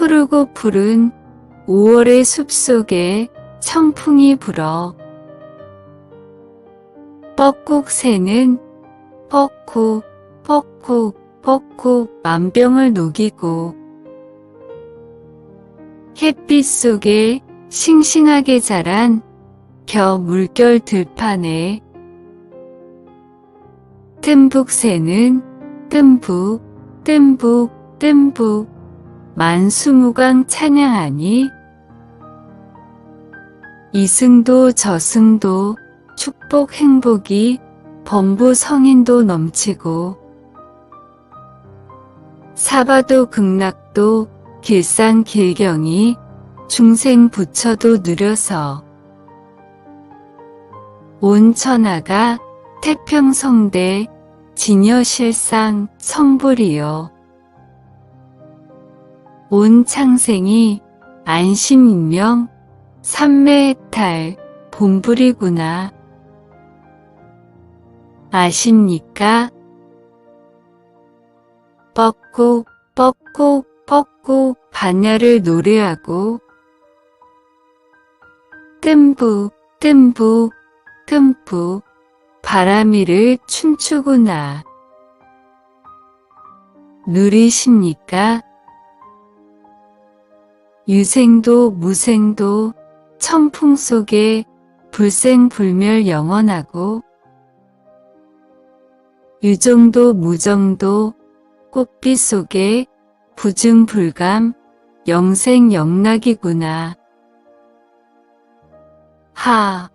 푸르고 푸른 5월의 숲속에 청풍이 불어 뻐꾹 새는 뻐꾹 뻐꾹 뻐꾹 만병을 녹이고 햇빛 속에 싱싱하게 자란 벼 물결 들판에 뜸북 새는 뜸북 뜸북 뜸북 만수무강 찬양하니 이승도 저승도 축복 행복이 범부 성인도 넘치고 사바도 극락도 길상 길경이 중생 부처도 누려서 온 천하가 태평성대 진여실상 성불이요 온 창생이 안심인명 삼매해탈 본불이구나. 아십니까? 뻐꾹 뻐꾹 뻐꾹 반야를 노래하고 뜸부 뜸부 뜸부 바람이를 춤추구나. 누리십니까? 유생도 무생도 청풍 속에 불생불멸 영원하고 유정도 무정도 꽃빛 속에 부증불감 영생영락이구나. 하